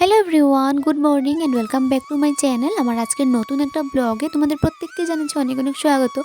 Hello everyone good morning and welcome back to my channel আমার আজকের নতুন একটা ব্লগে তোমাদের প্রত্যেককে জানাচ্ছি অনেক অনেক স্বাগত।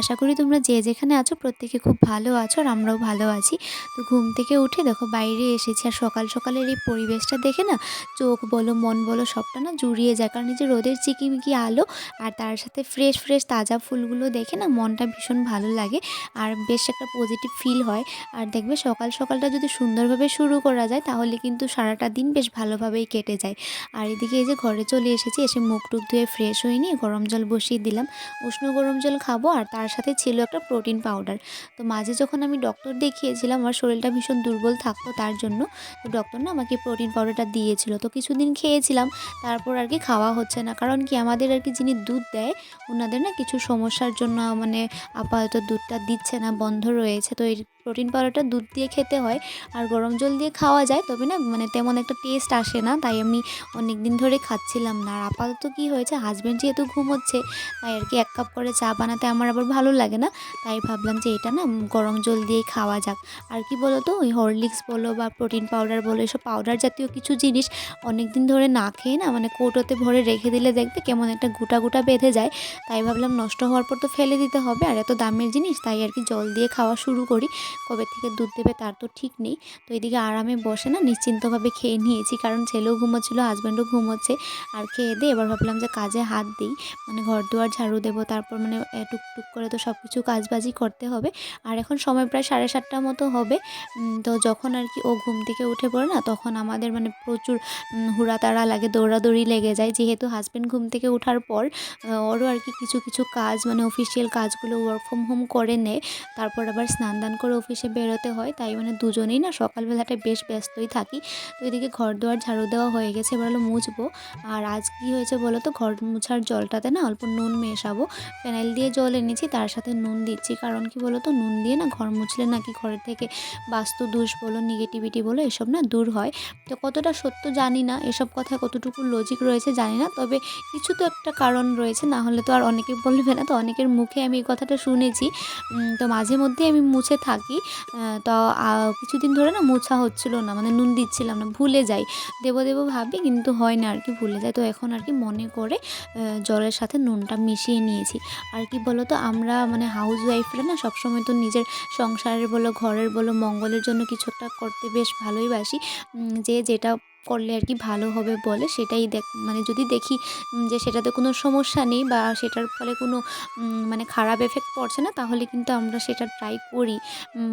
আশা করি তোমরা যে যেখানে আছো প্রত্যেকে খুব ভালো আছো আর আমরাও ভালো আছি। তো ঘুম থেকে উঠে দেখো বাইরে এসেছি আর সকাল সকালের এই পরিবেশটা দেখে না চোখ বলো, মন বলো সবটা না জুড়িয়ে যায়। কারণ এই যে রোদের চিকিমিকি আলো আর তার সাথে ফ্রেশ ফ্রেশ তাজা ফুলগুলো দেখে না মনটা ভীষণ ভালো লাগে আর বেশ একটা পজিটিভ ফিল হয়। আর দেখবে সকাল সকালটা যদি সুন্দরভাবে শুরু করা যায় তাহলে কিন্তু সারাটা দিন বেশ ভালোভাবেই কেটে যায়। আর এদিকে এই যে ঘরে চলে এসেছি, এসে মুখ টুক ধুয়ে ফ্রেশ হয়ে নিয়ে গরম জল বসিয়ে দিলাম। উষ্ণ গরম জল খাব আর তার সাথে ছিল একটা প্রোটিন পাউডার তো মাঝে যখন আমি ডক্টর দেখিয়েছিলাম, আমার শরীরটা ভীষণ দুর্বল থাকতো তার জন্য, তো ডক্টর না আমাকে প্রোটিন পাউডারটা দিয়েছিল। তো কিছুদিন খেয়েছিলাম, তারপর আর কি খাওয়া হচ্ছে না। কারণ কি আমাদের আর কি যিনি দুধ দেয় ওনাদের না কিছু সমস্যার জন্য মানে আপাতত দুধটা দিচ্ছে না, বন্ধ রয়েছে। তো এই প্রোটিন পাউডারটা দুধ দিয়ে খেতে হয় আর গরম জল দিয়ে খাওয়া যায়, তবে না মানে তেমন একটা টেস্ট আসে না, তাই আমি অনেক দিন ধরে খাচ্ছিলাম না। আর আপাতত কি হয়েছে হাজব্যান্ড যেহেতু ঘুমোচ্ছে, তাই আর কি এক কাপ করে চা বানাতে আমার আবার ভালো লাগে না, তাই ভাবলাম যে এটা না গরম জল দিয়েই খাওয়া যাক। আর কি বলো তো ওই হরলিক্স বলো বা প্রোটিন পাউডার বলো, এসব পাউডার জাতীয় কিছু জিনিস অনেক দিন ধরে না খেয়ে না মানে কৌটোতে ভরে রেখে দিলে দেখবে কেমন একটা গোটা গোটা বেঁধে যায়, তাই ভাবলাম নষ্ট হওয়ার পর তো ফেলে দিতে হবে। আর এত দামের জিনিস, তাই আর কি জল দিয়ে খাওয়া শুরু করি। কবে থেকে দুধ দেবে তার তো ঠিক নেই। তো এদিকে আরামে বসে না নিশ্চিন্তভাবে খেয়ে নিয়েছি, কারণ ছেলেও ঘুমোচ্ছিলো হাজব্যান্ডও ঘুমোচ্ছে আর খেয়ে দিয়ে এবার ভাবলাম যে কাজে হাত দিই। মানে ঘর দুয়ার ঝাড়ু দেবো, তারপর মানে টুকটুক করে তো সব কিছু কাজবাজি করতে হবে। আর এখন সময় প্রায় সাড়ে সাতটার মতো হবে। তো যখন আর কি ও ঘুম থেকে উঠে পড়ে না, তখন আমাদের মানে প্রচুর হুড়াতাড়া লাগে, দৌড়াদৌড়ি লেগে যায়। যেহেতু হাজব্যান্ড ঘুম থেকে ওঠার পর ওরও আর কি কিছু কিছু কাজ মানে অফিসিয়াল কাজগুলো ওয়ার্ক ফ্রম হোম করে নেয় তারপর আবার স্নান দান করে অফিসে বেরোতে হয়, তাই মানে দুজনেই না সকালবেলাটায় বেশ ব্যস্তই থাকি। তো এদিকে ঘর দুয়ার ঝাড়ু দেওয়া হয়ে গেছে, এবার হলো মুছবো। আর আজ কি হয়েছে বলো তো, ঘর মুছার জলটাতে না অল্প নুন মেশাবো। ফেনাইল দিয়ে জল এনেছি, তার সাথে নুন দিচ্ছি। কারণ কি বলো তো, নুন দিয়ে না ঘর মুছলে নাকি ঘরের থেকে বাস্তু দোষ বলো নেগেটিভিটি বলো, এসব না দূর হয়। তো কতটা সত্য জানি না, এসব কথায় কতটুকু লজিক রয়েছে জানি না। তবে কিছু তো একটা কারণ রয়েছে, না হলে তো আর অনেকে বলবে না। তো অনেকের মুখে আমি এই কথাটা শুনেছি। তো মাঝে মধ্যে আমি মুছে থাকি আহ, তো কিছুদিন ধরে না মোছা হচ্ছিল না মানে নুন দিচ্ছিলাম না ভুলে যাই। দেব দেব ভাবি কিন্তু হয় না আর কি ভুলে যায় তো এখন আর কি মনে করে জলের সাথে নুনটা মিশিয়ে নিয়েছি। আর কি বলো তো আমরা মানে হাউস ওয়াইফরা না সবসময় তো নিজের সংসারের বলো ঘরের বলো মঙ্গলের জন্য কিছু একটা করতে বেশ ভালোই বাসি। যে যেটা করলে আর কি ভালো হবে বলে সেটাই দেখ মানে যদি দেখি যে সেটাতে কোনো সমস্যা নেই বা সেটার ফলে কোনো মানে খারাপ এফেক্ট পড়ছে না, তাহলে কিন্তু আমরা সেটা ট্রাই করি।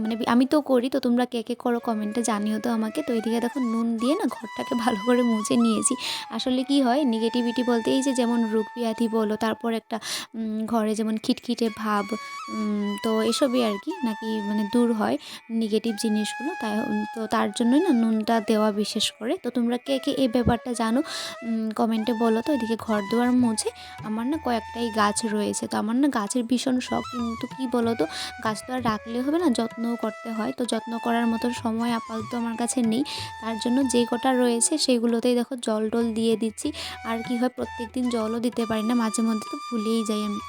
মানে আমি তো করি, তো তোমরা কে কে করো কমেন্টে জানিও তো আমাকে। তো এদিকে দেখো নুন দিয়ে না ঘরটাকে ভালো করে মুছে নিয়েছি। আসলে কি হয় নেগেটিভিটি বলতে এই যে যেমন রোগ ব্যাধি বলো, তারপর একটা ঘরে যেমন খিটখিটে ভাব তো এসবই আর কি নাকি মানে দূর হয় নেগেটিভ জিনিসগুলো। তাই, তো তার জন্যই না নুনটা দেওয়া বিশেষ করে। তো তোমরা কে কে এই ব্যাপারটা জানো? কমেন্টে বলো তো, এদিকে ঘর দুয়ার মুছে আমার না কয়েকটাই গাছ রয়েছে। তো আমার না গাছের ভীষণ শখ, কিন্তু কি বলো তো গাছ তো আর রাখলে হবে না যত্নও করতে হয়। তো যত্ন করার মতো সময় আপাতত আমার কাছে নেই। তার জন্য যে কটা রয়েছে সেগুলোতেই দেখো জল টল দিয়ে দিচ্ছি। আর কি হয় প্রত্যেক দিন জলও দিতে পারি না, মাঝে মধ্যে তো ভুলেই যাই আমি।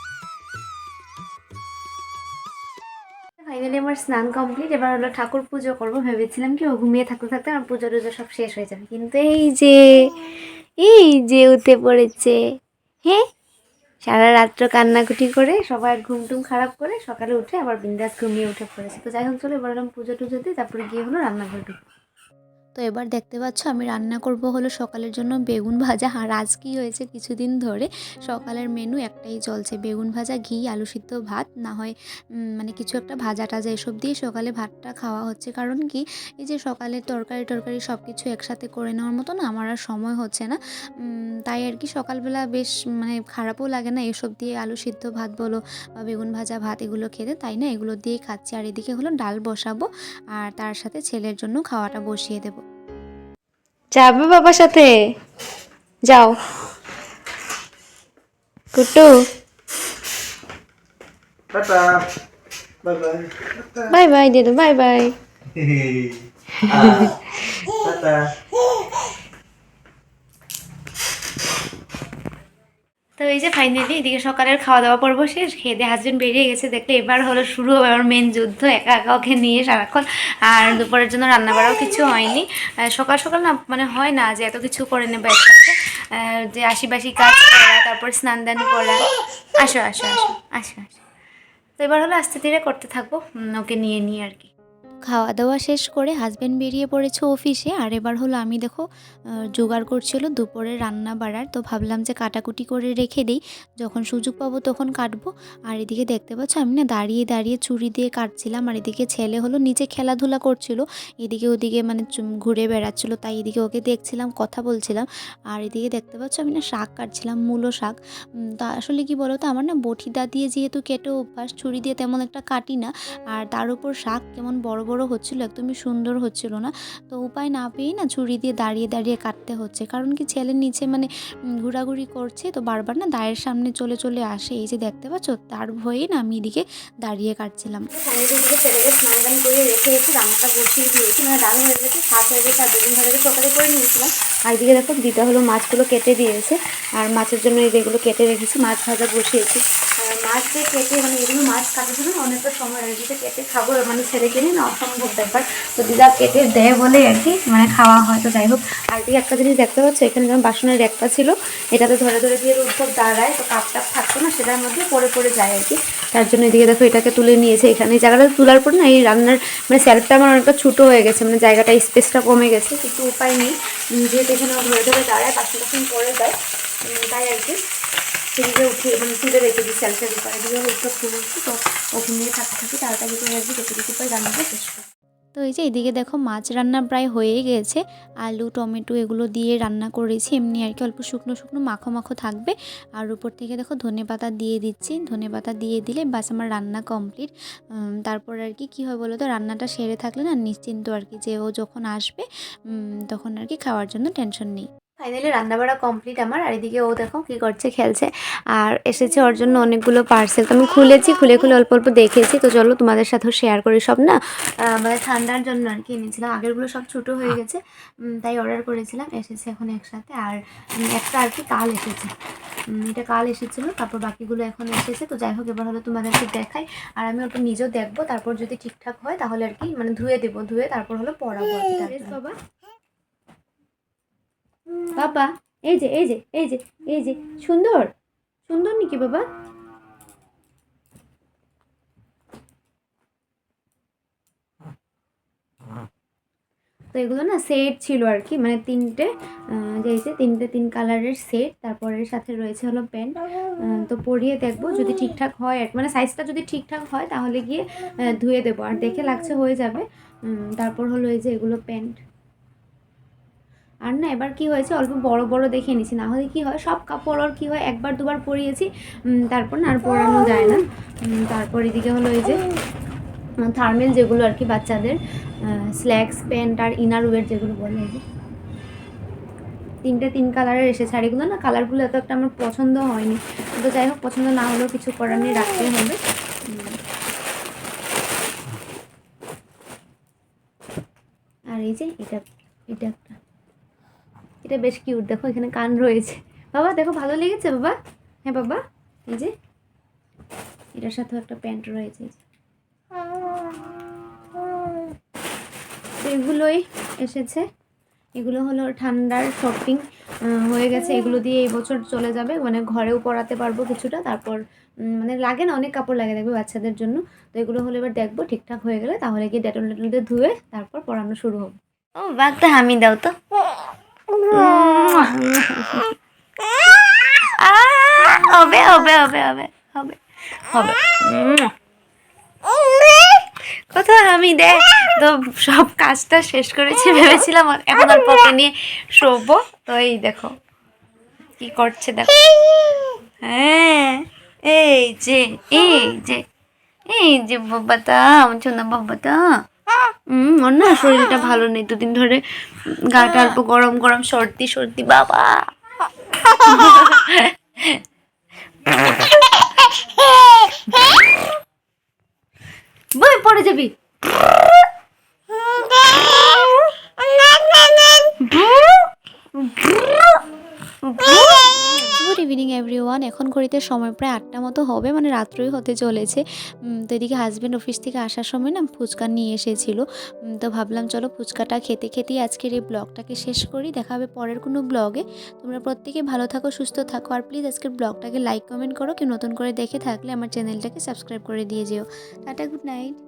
ফাইনালি আমার স্নান কমপ্লিট এবার হলো ঠাকুর পুজো করব। ভেবেছিলাম কি ও ঘুমিয়ে থাকতে থাকতে আমার পুজো টুজো সব শেষ হয়ে যাবে। কিন্তু এই যে এই যে উঠে পড়েছে হ্যাঁ সারা রাত্র কান্নাকুটি করে সবার ঘুম টুম খারাপ করে সকালে উঠে আবার বিন্দাস ঘুমিয়ে উঠে পড়েছে। তো যাই হোক, চলো এবার হলাম পুজো টুজো দিই তারপরে গিয়ে হলো রান্নাঘর ঢুকবো। তো এবার দেখতে পাচ্ছ আমি রান্না করব হলো সকালের জন্য বেগুন ভাজা। আর আজ কি হয়েছে কিছুদিন ধরে সকালের মেনু একটাই চলছে, বেগুন ভাজা, ঘি, আলু সিদ্ধ ভাত। না হয় মানে কিছু একটা ভাজা টাজা এসব দিয়ে সকালে ভাতটা খাওয়া হচ্ছে। কারণ কি, এই যে সকালে তরকারি টরকারি সব কিছু একসাথে করে নেওয়ার মতো না আমার আর সময় হচ্ছে না। তাই আর কি সকালবেলা বেশ মানে খারাপও লাগে না এসব দিয়ে আলু সিদ্ধ ভাত বলো বা বেগুন ভাজা ভাত এগুলো খেতে। তাই না, এগুলো দিয়েই খাচ্ছি। আর এদিকে হলো ডাল বসাবো, আর তার সাথে ছেলের জন্য খাওয়াটা বসিয়ে দেবো। যাবে বাবার সাথে যাও Kutu tata bye bye bye bye দিদু bye bye তো এই যে ফাইনালি এদিকে সকালের খাওয়া দাওয়া পর্ব শেষ, খেয়ে দিয়ে হাজবেন্ড বেরিয়ে গেছে, দেখলে এবার হলো শুরু হবে আমার মেন যুদ্ধ, একা একা ওকে নিয়ে সারাক্ষণ। আর দুপুরের জন্য রান্না বাড়াও কিছু হয়নি। সকাল সকাল না মানে হয় না যে এত কিছু করে নেবে একসাথে। যে আশিবাসি কাজ করা, তারপর স্নান দান করা। আসো আসো আসো আসো আসো। তো এবার হলো আস্তে ধীরে করতে থাকব ওকে নিয়ে নিয়ে আর কি। খাওয়া দাওয়া শেষ করে হাজব্যান্ড বেরিয়ে পড়েছে অফিসে আর এবার হলো আমি দেখো জোগাড় করছিল দুপুরে রান্না বাড়ার। তো ভাবলাম যে কাটাকুটি করে রেখে দিই। যখন সুযোগ পাবো তখন কাটবো। আর এদিকে দেখতে পাচ্ছ, আমি না দাঁড়িয়ে দাঁড়িয়ে চুরি দিয়ে কাটছিলাম। আর এদিকে ছেলে হলো নিচে খেলাধুলা করছিল। এদিকে ওদিকে মানে ঘুরে বেড়াচ্ছিল। তাই এদিকে ওকে দেখছিলাম, কথা বলছিলাম। আর এদিকে দেখতে পাচ্ছ, আমি না শাক কাটছিলাম, মূলো শাক। তা আসলে কি বলো তো আমার না বটিদা দিয়ে যেহেতু কেটে অভ্যাস ছুরি দিয়ে তেমন একটা কাটি না। আর তার উপর শাক কেমন বড় বড় হচ্ছিল, একদমই সুন্দর হচ্ছিল না। তো উপায় না পেয়েই না ছুরি দিয়ে দাঁড়িয়ে দাঁড়িয়ে কাটতে হচ্ছে। কারণ কি ছেলের নিচে মানে ঘোরাঘুরি করছে, তো বারবার না দায়ের সামনে চলে চলে আসে। এই যে দেখতে পাচ্ছ, তার ভয়েই না আমি এদিকে দাঁড়িয়ে কাটছিলাম। স্নান করে রেখে রান্নাটা বসিয়ে দিয়েছি। মানে রান্না হয়ে গেছে শাক হয়ে গেছে, আর দুদিন ধরে সকালে করে নিয়েছিলাম আর এদিকে দেখো দিদা হলো মাছগুলো কেটে দিয়েছে, আর মাছের জন্য এই যেগুলো কেটে রেখেছি, মাছ ভাজা বসিয়েছি। মাছ যে কেটে মানে এগুলো মাছ কাটার জন্য অনেকটা সময় লাগে যেটা কেটে খাব মানে ছেড়ে নিয়ে না অসম্ভব ব্যাপার। তো দিদা কেটে দেয় বলে আর কি মানে খাওয়া হয় তো যাই হোক। আর এদিকে একটা জিনিস দেখতে পাচ্ছ, এখানে যেমন বাসনের একটা ছিল, এটাতে ধরে ধরে দিয়ে উদ্ভব দাঁড়ায়, তো কাপ টাপ থাকতো না, সেটার মধ্যে পড়ে পড়ে যায় আর কি। তার জন্য এদিকে দেখো এটাকে তুলে নিয়েছে, এখানে এই জায়গাটা তোলার পর না এই রান্নার মানে সেলফটা আমার অনেকটা ছোটো হয়ে গেছে মানে জায়গাটা স্পেসটা কমে গেছে, কিন্তু উপায় নেই। যেহেতু এখানে ধরে ধরে দাঁড়ায় পাখি টাসন পরে দেয় তাই আর কি। সেদিকে উঠে এবং তুলে রেখে দিই সেলফের উপরে দিয়ে উঠতে খুলেছি তো ওখানে থাকতে থাকি তাড়াতাড়ি করে আর কি যতটুকু পাই রান্নাটা শেষ করি। তো এই যে এদিকে দেখো মাছ রান্না প্রায় হয়ে গেছে। আলু, টমেটো এগুলো দিয়ে রান্না করেছি। এমনি আর কি অল্প শুকনো শুকনো মাখো মাখো থাকবে। আর উপর থেকে দেখো ধনে পাতা দিয়ে দিচ্ছি। ধনে পাতা দিয়ে দিলে বাস আমার রান্না কমপ্লিট। তারপর আর কি, কী হয় বলো তো, রান্নাটা সেরে থাকলে না নিশ্চিন্ত আর কি যে ও যখন আসবে তখন আর কি খাওয়ার জন্য টেনশন নেই। ফাইনালি রান্নাবাড়া কমপ্লিট আমার। আর এদিকে ও দেখো কী করছে খেলছে। আর এসেছে ওর জন্য অনেকগুলো পার্সেল তো আমি খুলেছি খুলে খুলে অল্প অল্প দেখেছি। তো চলো তোমাদের সাথেও শেয়ার করি সব না? মানে ঠান্ডার জন্য আর কি এনেছিলাম। আগেরগুলো সব ছোটো হয়ে গেছে। তাই অর্ডার করেছিলাম। এসেছে এখন একসাথে। আর একটা আর কি কাল এসেছে। এটা কাল এসেছিল। তারপর বাকিগুলো এখন এসেছে। তো যাই হোক এবার হলো তোমাদেরকে দেখাই। আর আমি ওটা নিজেও দেখব। তারপর যদি ঠিকঠাক হয় তাহলে আর কি মানে ধুয়ে দেবো। ধুয়ে তারপর হলো পড়াবো বাবা। বাবা, এই যে এই যে এই যে এই যে, সুন্দর সুন্দর নাকি বাবা? তো এগুলো না সেট ছিল আর কি মানে তিনটে যে তিনটে তিন কালারের সেট তারপরের সাথে রয়েছে হলো প্যান্ট তো পরিয়ে দেখব যদি ঠিকঠাক হয় আর মানে সাইজটা যদি ঠিকঠাক হয় তাহলে গিয়ে ধুয়ে দেবো। আর দেখে লাগছে হয়ে যাবে। তারপর হলো এই যে এগুলো প্যান্ট আর না, এবার কি হয়েছে? অল্প বড় বড় দেখে নিছি। না হলে কি হয়? সব কাপড় আর কি হয়? একবার, দুবার পরিয়েছি। তারপর না আর পরানো যায় না। তারপর এদিকে হলো এই যে থার্মেল যেগুলো আর কি বাচ্চাদের স্ল্যাক্স প্যান্ট আর ইনার ওয়্যার যেগুলো বলে এই যে। তিনটে তিন কালারের এসেছে। আর এগুলো না কালারগুলো এত একটা আমার পছন্দ হয়নি। তো যাই হোক, পছন্দ না হলেও কিছু করার নেই, রাখতেই হবে। আর এই যে, এটা এটা একটা। এটা বেশ কিউট দেখো, এখানে কান রয়েছে। বাবা, দেখো, ভালো লেগেছে, বাবা? হ্যাঁ বাবা? এই যে, এটার সাথেও একটা প্যান্ট রয়েছে। এগুলোই এসেছে। এগুলো হলো ঠান্ডার শপিং হয়ে গেছে। এগুলো দিয়ে এই বছর চলে যাবে। মানে ঘরেও পরাতে পারব কিছুটা। তারপর মানে লাগে না, অনেক কাপড় লাগে দেখবে বাচ্চাদের জন্য। তো এগুলো হলো এবার দেখব ঠিকঠাক হয়ে গেলে। তাহলে গিয়ে ডেটল ডেটল দিয়ে ধুয়ে তারপর পরানো শুরু হবে। ও, বাঘটা হামি দাও তো। হবে হবে হবে হবে হবে হবে। কোথাও আমি দে। তো সব কাজটা শেষ করেছি ভেবেছিলাম, এখন আর পকে নিয়ে শোবো। তো এই দেখো, কি করছে দেখো। হ্যাঁ এই যে এই যে এই যে বাবাটা আমার জন্য বাবাটা হুম ওর না শরীরটা ভালো নেই। দুদিন ধরে গাটা অল্প গরম গরম, সর্দি সর্দি, বাবা বই পড়ে যাবি গুড ইভিনিং এভরিওয়ান এখন ঘড়িতে সময় প্রায় আটটা মতো হবে মানে রাত্রই হতে চলেছে। তো এদিকে হাজব্যান্ড অফিস থেকে আসার সময় না ফুচকা নিয়ে এসেছিল। তো ভাবলাম চলো ফুচকাটা খেতে খেতেই আজকের এই ব্লগটাকে শেষ করি, দেখা হবে পরের কোনো ব্লগে। তোমরা প্রত্যেকে ভালো থাকো, সুস্থ থাকো, আর প্লিজ আজকের ব্লগটাকে লাইক কমেন্ট করো। কেউ নতুন করে দেখে থাকলে আমার চ্যানেলটাকে সাবস্ক্রাইব করে দিয়ে যেও। Tata good night